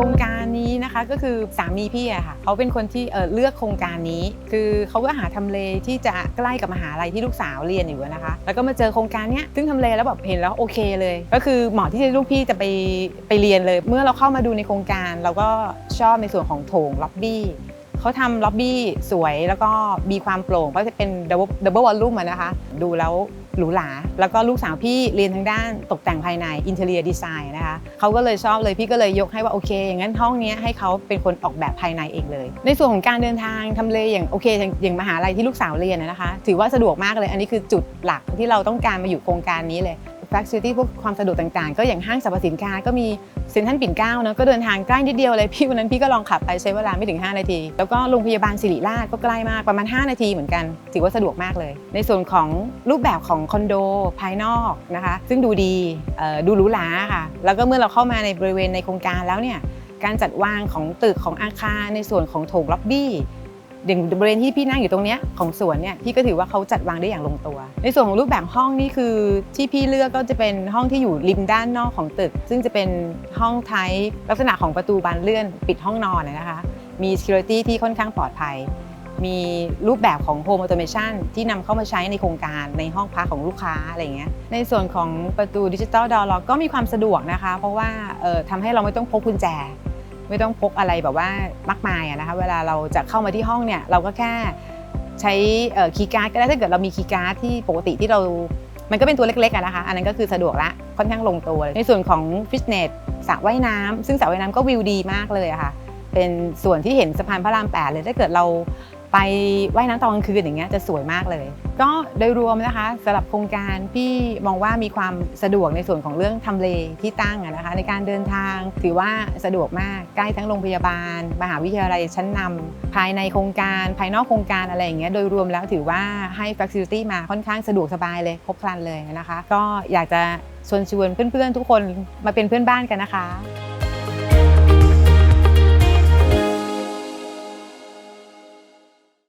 ครงการนี้นะคะก็คือสามีพี่อะค่ะเขาเป็นคนที่เเลือกโครงการนี้ คือเขาก็หาทำเลที่จะใกล้กับมหาลัยที่ลูกสาวเรียนอยู่นะคะ แล้วก็มาเจอโครงการเนี้ยซึ่งทำเลแล้วแบบเห็นแล้วโอเคเลย ก็คือเหมาะที่ลูกพี่จะไปไปเรียนเลย เมื่อเราเข้ามาดูในโครงการ เราก็ชอบในส่วนของโถงล็อบบี้ เขาทำล็อบบี้สวยแล้วก็มีความโปร่งก็จะเป็นดับเบิลดับเบิลวอลลุ่มนะคะ ดูแล้วหรูหราแล้วก็ลูกสาวพี่เรียนทางด้านตกแต่งภายในอินเท r รียดีไซน์นะคะเขาก็เลยชอบเลยพี่ก็เลยยกให้ว่าโอเคงั้นห้องนี้ให้เขาเป็นคนออกแบบภายในเองเลย ในส่วนของการเดินทางทำเลอย่างโอเค อย่างมหาลัยที่ลูกสาวเรียนนะคะ ถือว่าสะดวกมากเลย อันนี้คือจุดหลักที่เราต้องการมาอยู่โครงการนี้เลย f a c i l i t y พวกความสะดวกต่างๆ ก็อย่างห้างสรรพสินค้าก็มีเซ็นทรัลปิ่นเกล้าเนอะก็เดินทางใกล้นิดเดียวเลยพี่วันนั้นพี่ก็ลองขับไปใช้เวลาไม่ถึง 5 นาที แล้วก็โรงพยาบาลศิริราชก็ใกล้มากประมาณ 5 นาทีเหมือนกัน ถือว่าสะดวกมากเลย ในส่วนของรูปแบบของคอนโดภายนอกนะคะซึ่งดูดีดูหรูหราค่ะแล้วก็เมื่อเราเข้ามาในบริเวณในโครงการแล้วเนี่ยการจัดวางของตึกของอาคารในส่วนของโถงล็อบบี้ อย่างบริเวณที่พี่นั่งอยู่ตรงเนี้ยของสวนเนี่ยพี่ก็ถือว่าเขาจัดวางได้อย่างลงตัว ในส่วนของรูปแบบห้องนี่คือที่พี่เลือกก็จะเป็นห้องที่อยู่ริมด้านนอกของตึก ซึ่งจะเป็นห้องไทป์ลักษณะของประตูบานเลื่อนปิดห้องนอนนะคะ มี security ที่ค่อนข้างปลอดภัย มีรูปแบบของ home automation ที่นำเข้ามาใช้ในโครงการในห้องพักของลูกค้าอะไรอย่างเงี้ยในส่วนของประตูดิจิ t a ลดอ r ล็อกก็มีความสะดวกนะคะ เพราะว่าเอ่อทำให้เราไม่ต้องพกกุญแจ ไม่ต้องพกอะไรแบบว่ามากมายนะคะเวลาเราจะเข้ามาที่ห้องเนี่ยเราก็แค่ใช้คีย์การ์ดก็ได้ถ้าเกิดเรามีคีย์การ์ดที่ปกติที่เรา มันก็เป็นตัวเล็กๆนะคะ อันนั้นก็คือสะดวกละค่อนข้างลงตัว ในส่วนของฟิตเนสสระว่ายน้ำซึ่งสระว่ายน้ำก็วิวดีมากเลยะค่ะ เป็นส่วนที่เห็นสะพานพระรามแปดเลยถ้าเกิดเรา ไปว่ายน้ำตอนกลางคืนอย่างเงี้ยจะสวยมากเลย ก็โดยรวมนะคะสำหรับโครงการพี่มองว่ามีความสะดวกในส่วนของเรื่องทำเลที่ตั้งนะคะในการเดินทางถือว่าสะดวกมากใกล้ทั้งโรงพยาบาล มหาวิทยาลัยชั้นนำภายในโครงการภายนอกโครงการอะไรอย่างเงี้ยโดยรวมแล้วถือว่าให้ Facility มาค่อนข้างสะดวกสบายเลยครบครันเลยนะคะ ก็อยากจะชวนชวนเพื่อนๆทุกคนมาเป็นเพื่อนบ้านกันนะคะ